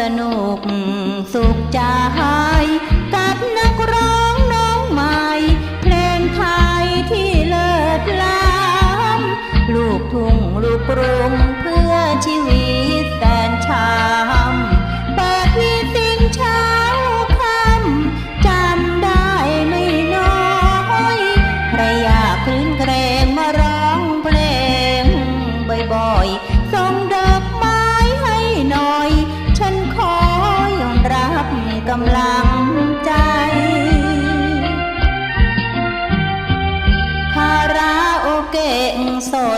สนุกสุขใจ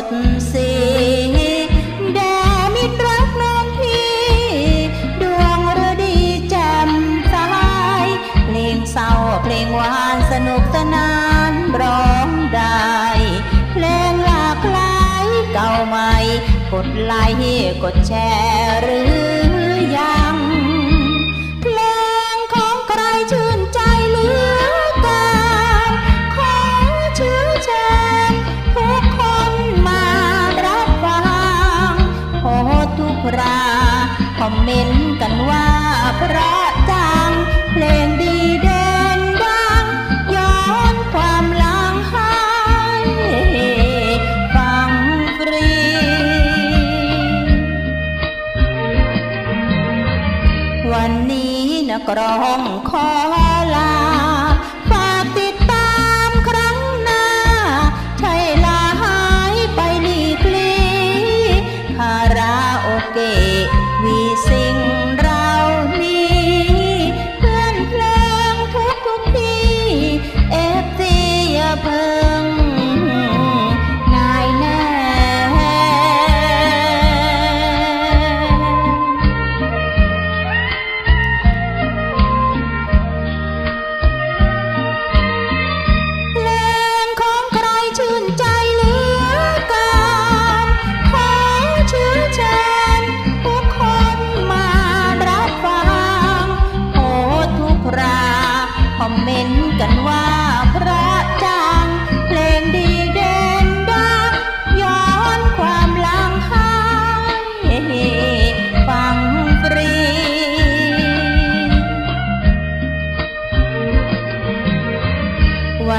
ดสีแด่มิรักน้องพี่ ดวงฤดีจ่มสลายงเศร้าเพลงหวานสนุกสนานร้องได้ เพลงลากลายเก่าใหม่ กดไลค์กดแชร์หรือ เมนกันว่าพระจังเพลงดีเด่นดังย้อนความหลังให้ฟังฟรี วันนี้นักร้องขอลา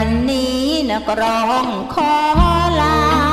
นนี้นะกร้องขอลา